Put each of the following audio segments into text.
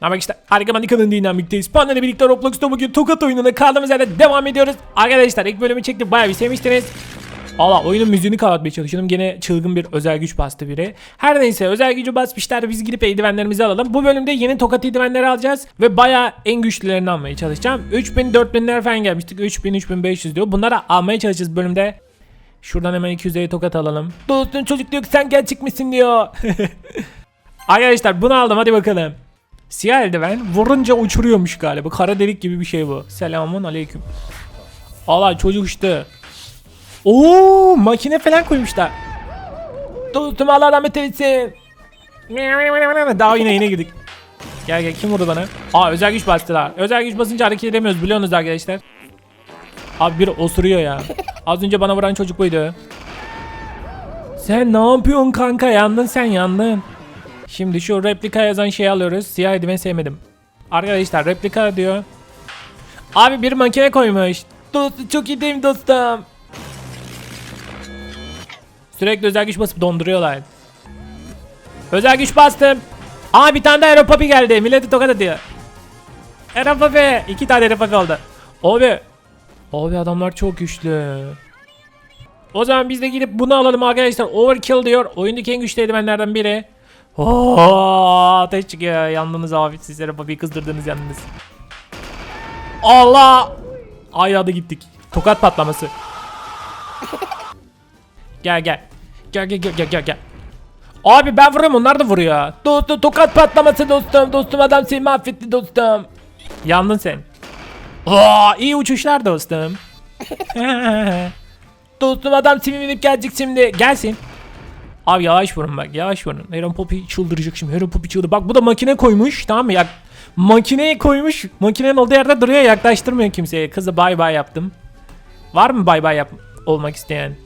Ama işte harika manikanın dinamikteyiz. Panda ile birlikte Roblox'ta bugün tokat oyununa kaldığımız yerden devam ediyoruz. Arkadaşlar ilk bölümü çektik bayağı bir sevmiştiniz. Allah oyunun müziğini kapatmaya çalışıyordum. Gene çılgın bir özel güç bastı biri. Her neyse özel gücü basmışlar. Biz gidip eldivenlerimizi alalım. Bu bölümde yeni tokat eldivenleri alacağız. Ve bayağı en güçlülerini almaya çalışacağım. 3000 4000'ler falan gelmiştik. 3000 3500 diyor. Bunları almaya çalışacağız bölümde. Şuradan hemen 250 tokat alalım. Dostum çocuk diyor ki sen gerçek misin diyor. Arkadaşlar bunu aldım hadi bakalım. Siyah eldiven vurunca uçuruyormuş galiba. Kara delik gibi bir şey bu. Selamun aleyküm. Allah çocuk işte. Oo makine falan koymuşlar. Dostum Allah rahmet eylesin. Daha yine yine girdik. Gel gel kim vurdu bana? Aa özel güç bastılar. Özel güç basınca hareket edemiyoruz biliyorsunuz arkadaşlar. Abi bir osuruyor ya. Az önce bana vuran çocuk buydu. Sen ne yapıyorsun kanka? Yandın sen yandın. Şimdi şu replika yazan şeyi alıyoruz. Siyah eldiven sevmedim. Arkadaşlar replika diyor. Abi bir makine koymuş. Dostum çok iyi değil mi dostum? Sürekli özel güç basıp donduruyorlar. Özel güç bastım. Aa bir tane daha Aeropapi geldi. Milleti tokat atıyor. Aeropapi. İki tane Aeropapi oldu. Abi. Abi adamlar çok güçlü. O zaman biz de gidip bunu alalım arkadaşlar. Overkill diyor. Oyundaki en güçlü elementlerden biri. Oo, ateş çıkıyor. Yandınız abi. Sizlere papiyi kızdırdınız yandınız. Allah. Aynı anda gittik. Tokat patlaması. Gel gel. Gel gel gel gel gel. Abi ben vuruyorum onlar da vuruyor. Dostum tokat patlaması dostum. Dostum adam seni mahvetti dostum. Yandın sen. Oo, iyi uçuşlar dostum. dostum adam seni binip gelecek şimdi. Gelsin. Abi yavaş vurun bak yavaş vurun. Heron Poppy çıldıracak şimdi. Heron Poppy çıldırdı. Bak bu da makine koymuş tamam mı? Ya, makineyi koymuş. Makinenin olduğu yerde duruyor yaklaştırmıyor kimseye. Kızı bay bay yaptım. Var mı bay bay yap olmak isteyen?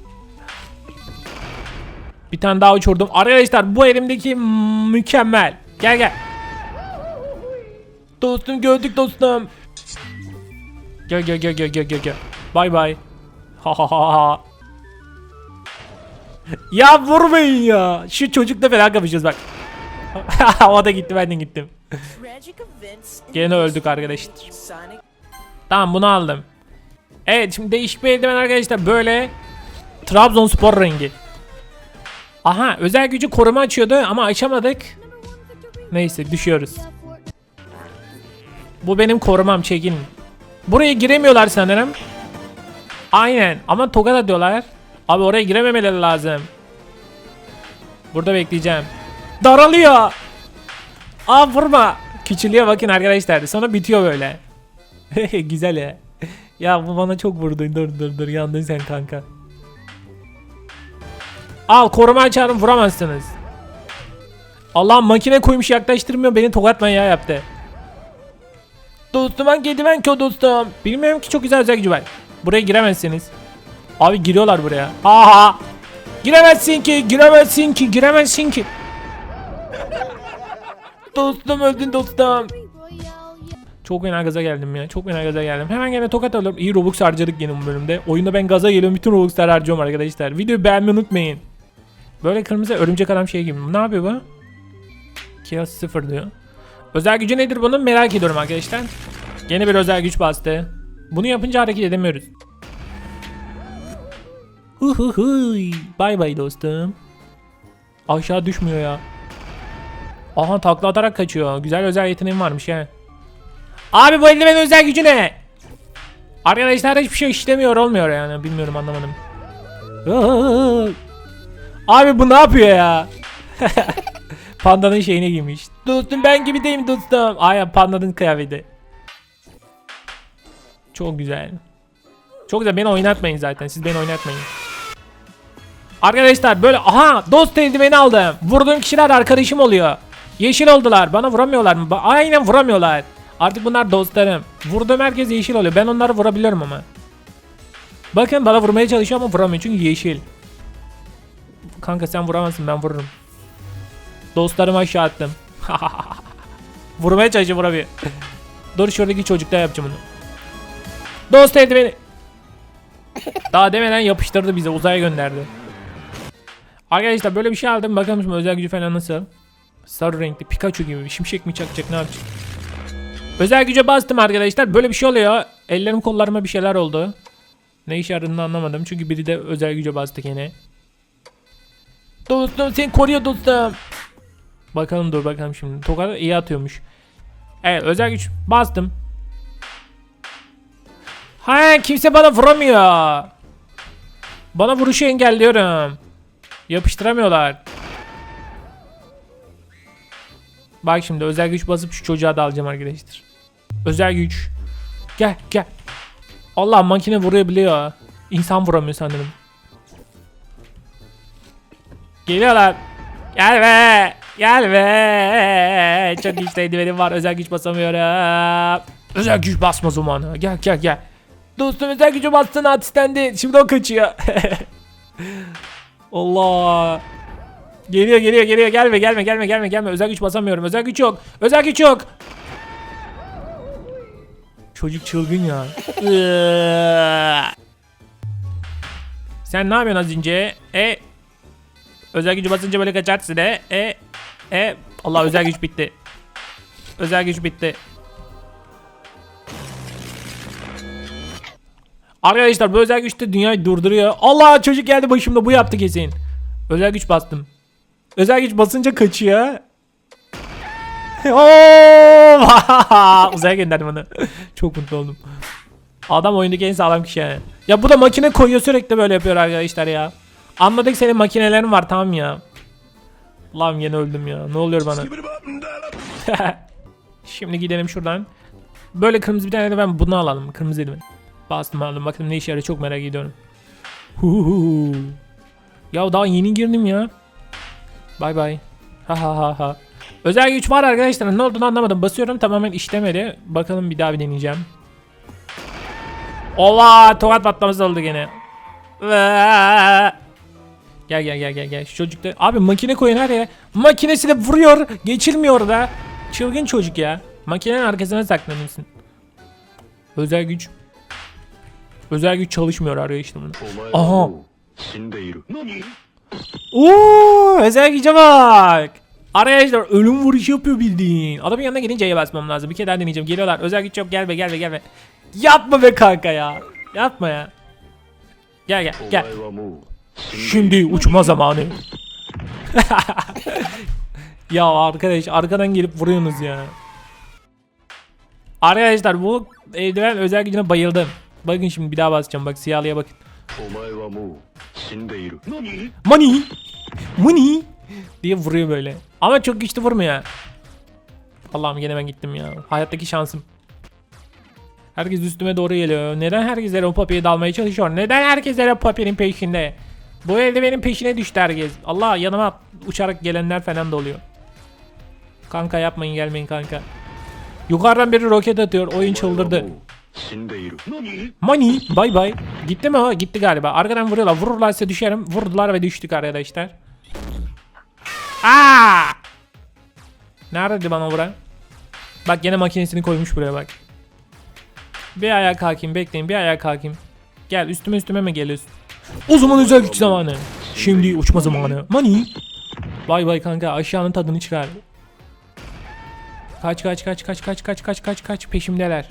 Bir tane daha uçurdum. Arkadaşlar bu elimdeki mükemmel. Gel gel. Dostum gördük dostum. Gel gel gel gel gel gel. Bay bay. Ha ha ha ha. Ya vurmayın ya. Şu çocukla falan kapışıyoruz bak. o da gitti ben de gittim. Gene öldük arkadaşlar. Tamam bunu aldım. Evet şimdi değişik bir eldiven arkadaşlar böyle Trabzonspor rengi. Aha özel gücü koruma açıyordu ama açamadık. Neyse düşüyoruz. Bu benim korumam çekin. Buraya giremiyorlar sanırım. Aynen ama tokat atıyorlar. Abi oraya girememeleri lazım. Burada bekleyeceğim. Daralıyor. Aa vurma. Küçülüyor bakın arkadaşlar. Sonra bitiyor böyle. Güzel ya. Ya bu bana çok vurdu. Dur dur dur yandın sen kanka. Al koruma açarım vuramazsınız. Allah makine koymuş yaklaştırmıyor beni tokatma ya yaptı. Dostum ben kedi ben kö dostum. Bilmiyorum ki çok güzel özel gücü var. Buraya giremezsiniz. Abi giriyorlar buraya. Aha. Giremezsin ki, giremezsin ki, giremezsin ki. dostum öldün dostum. Çok fena gaza geldim ya. Çok fena gaza geldim. Hemen gene tokat alıyorum. İyi Robux harcadık yine bu bölümde. Oyunda ben gaza geliyorum. Bütün Robux'ları harcıyorum arkadaşlar. Videoyu beğenmeyi unutmayın. Böyle kırmızı örümcek adam şey gibi. Ne yapıyor bu? Chaos 0 diyor. Özel gücü nedir bunun merak ediyorum arkadaşlar. Yeni bir özel güç bastı. Bunu yapınca hareket edemiyoruz. Hu hu hu. Bay bay dostum. Aşağı düşmüyor ya. Aha takla atarak kaçıyor. Güzel özel yeteneğim varmış ya. Abi bu eldivenin özel gücü ne? Arkadaşlar hiçbir şey işlemiyor olmuyor yani. Bilmiyorum anlamadım. Abi bu ne yapıyor ya? Pandanın şeyine giymiş. Dostum ben gibi değil mi dostum? Ay pandanın kıyafeti. Çok güzel. Çok güzel beni oynatmayın zaten. Siz beni oynatmayın. Arkadaşlar böyle aha dost eldiveni aldım. Vurduğum kişiler arkadaşım oluyor. Yeşil oldular. Bana vuramıyorlar mı? Aynen vuramıyorlar. Artık bunlar dostlarım. Vurduğum herkes yeşil oluyor. Ben onları vurabiliyorum ama. Bakın bana vurmaya çalışıyor ama vuramıyor çünkü yeşil. Kanka sen vuramazsın ben vururum. Dostlarımı aşağı attım. Vurmaya çalışıyor vuramıyor. Dur şuradaki çocukta yapacağım onu. Dost eldiveni. Daha demeden yapıştırdı bize uzaya gönderdi. Arkadaşlar böyle bir şey aldım. Bakalım şimdi özel gücü falan nasıl? Sarı renkli Pikachu gibi şimşek mi çakacak ne yapacak? Özel güce bastım arkadaşlar. Böyle bir şey oluyor. Ellerim kollarıma bir şeyler oldu. Ne işe yaradığını anlamadım. Çünkü biri de özel güce bastı yine. Dostum seni koruyor dostum. Bakalım dur bakalım şimdi. Tokat iyi atıyormuş. Evet özel güç bastım. Ha kimse bana vuramıyor. Bana vuruşu engelliyorum. Yapıştıramıyorlar. Bak şimdi özel güç basıp şu çocuğa da alacağım arkadaşlar. Özel güç. Gel gel. Allah makine vurabiliyor. İnsan vuramıyor sanırım. Geliyorlar. Gel be. Gel be. Çok işteydi benim var. Özel güç basamıyorum. Özel güç basma zamanı. Gel gel gel. Dostum özel gücü bastın asistendi. Şimdi o kaçıyor. Allah. Geliyor geliyor geliyor. Gelme gelme gelme gelme gelme. Özel güç basamıyorum. Özel güç yok. Özel güç yok. Çocuk çılgın ya. Sen ne yapıyorsun az önce? E Özel gücü basınca böyle kaçarsın e e e. Allah özel güç bitti. Özel güç bitti Arkadaşlar bu özel güç de dünyayı durduruyor Allah çocuk geldi başımda bu yaptı kesin Özel güç bastım Özel güç basınca kaçıyor. Uzaya gönderdim onu. Çok mutlu oldum. Adam oyundaki en sağlam kişi yani. Ya bu da makine koyuyor sürekli böyle yapıyor arkadaşlar ya. Anladık senin makinelerin var tamam ya. Lan yine öldüm ya. Ne oluyor bana? Şimdi gidelim şuradan. Böyle kırmızı bir tane de ben bunu alalım. Kırmızıydı ben. Bastım aldım. Bakın ne işe yarıyor çok merak ediyorum. Huhuhu. Ya daha yeni girdim ya. Bay bay. Ha ha ha ha. Özel güç var arkadaşlar. Ne olduğunu anlamadım. Basıyorum tamamen işlemedi. Bakalım bir daha bir deneyeceğim. Ola tokat patlaması oldu gene. Gel gel gel gel gel. Şu çocuk abi makine koyun her yere. Makinesi de vuruyor. Geçilmiyor da. Çılgın çocuk ya. Makinenin arkasına saklanırsın. Özel güç. Özel güç çalışmıyor arayıştım bunu. Aha. Oo, özel güce bak. Arkadaşlar ölüm vuruşu yapıyor bildiğin. Adamın yanına gelince C'ye basmam lazım. Bir kere daha deneyeceğim. Geliyorlar. Özel güç yok. Gel be gel be gel be. Yapma be kanka ya. Yapma ya. Gel gel gel. Şimdi uçma zamanı. ya arkadaş arkadan gelip vuruyorsunuz ya. Arkadaşlar bu eldiven özel gücüne bayıldım. Bakın şimdi bir daha basacağım. Bak siyahlıya bakın. Money! Money! diye vuruyor böyle. Ama çok güçlü vurmuyor. Allah'ım gene ben gittim ya. Hayattaki şansım. Herkes üstüme doğru geliyor. Neden herkes Eren Papier'e dalmaya çalışıyor? Neden herkes Eren Papier'in peşinde? Bu elde benim peşine düştü herkes. Allah yanıma uçarak gelenler falan da oluyor. Kanka yapmayın gelmeyin kanka. Yukarıdan biri roket atıyor. Oyun çıldırdı. Money bay bay. Gitti mi o? Gitti galiba. Arkadan vuruyorlar. Vururlarsa düşerim. Vurdular ve düştük arkadaşlar. Aa! Neredeydi bana vuran? Bak gene makinesini koymuş buraya bak. Bir ayağa kalkayım bekleyin bir ayağa kalkayım. Gel üstüme üstüme mi geliyorsun? O zaman özel güç zamanı. Şimdi uçma zamanı. Money. Bay bay kanka aşağının tadını çıkar. Kaç kaç kaç kaç kaç kaç kaç kaç kaç peşimdeler.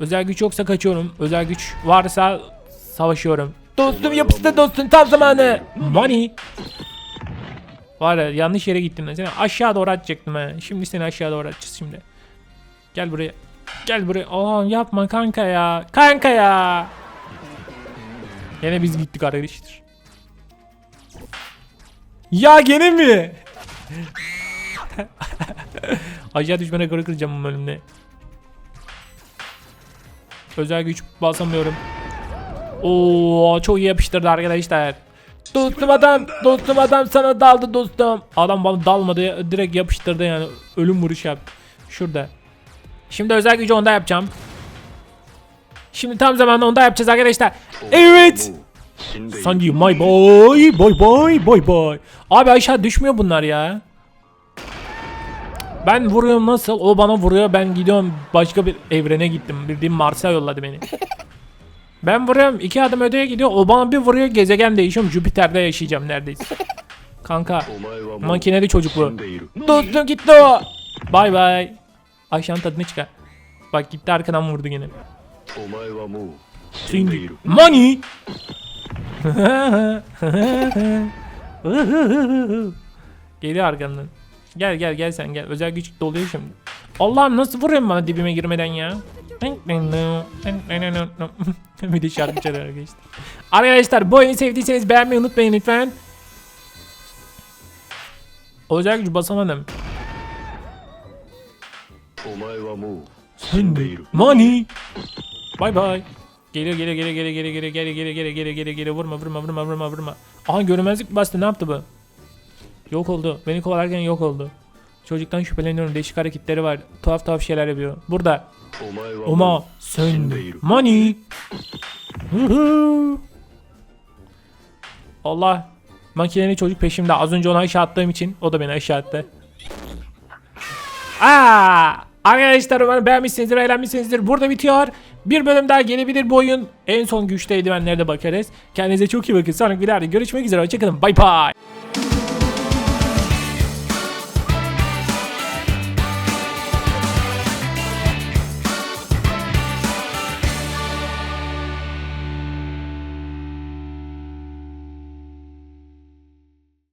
Özel güç yoksa kaçıyorum. Özel güç varsa savaşıyorum. Dostum yapıştı dostum tam zamanı. Money. Var ya yanlış yere gittin. lan. Seni aşağı doğru atacaktım ha. Şimdi seni aşağı doğru atacağız şimdi. Gel buraya. Gel buraya. Aa yapma kanka ya. Kanka ya. Yine biz gittik arkadaşlar. Ya gene mi? Aşağı düşme rekoru kıracağım bu bölümde. Özel güç basamıyorum. Oo çok iyi yapıştırdı arkadaşlar. Dostum adam, dostum adam sana daldı dostum. Adam bana dalmadı, direkt yapıştırdı yani. Ölüm vuruş yap. Şurada. Şimdi özel gücü onda yapacağım. Şimdi tam zamanda onda yapacağız arkadaşlar. Evet. Sanji my boy, boy boy, boy boy. Abi aşağı düşmüyor bunlar ya. Ben vuruyorum nasıl? O bana vuruyor. Ben gidiyorum başka bir evrene gittim. Bildiğim Mars'a yolladı beni. Ben vuruyorum. iki adım öteye gidiyor. O bana bir vuruyor. Gezegen değişiyorum. Jüpiter'de yaşayacağım neredeyse. Kanka. Makineli çocuk bu. Dostum gitti o. Bay bay. Ayşe'nin tadını çıkar. Bak gitti arkadan vurdu gene. Şimdi. Money. Geliyor arkandan. Gel gel gel sen gel. Özel güç doluyor şimdi. Allah'ım nasıl vuruyorum bana dibime girmeden ya. bir de şarkı çalıyor arkadaşlar. Arkadaşlar bu oyunu sevdiyseniz beğenmeyi unutmayın lütfen. Olacak gücü basamadım. Sen de money. Bye bye. Geliyor geliyor geliyor geliyor geliyor geliyor geliyor geliyor geliyor geliyor geliyor vurma vurma vurma vurma vurma. Aha görmezlik bastı ne yaptı bu? Yok oldu. Beni kovalarken yok oldu. Çocuktan şüpheleniyorum. Değişik hareketleri var. Tuhaf tuhaf şeyler yapıyor. Burada. Oma sen money. Allah. Makineli çocuk peşimde. Az önce onu aşağı attığım için o da beni aşağı attı. Aa! Arkadaşlar umarım beğenmişsinizdir, eğlenmişsinizdir. Burada bitiyor. Bir bölüm daha gelebilir bu oyun. En son güçlü eldivenlere bakarız. Kendinize çok iyi bakın. Sonraki videolarda görüşmek üzere. Hoşçakalın. Bay bay.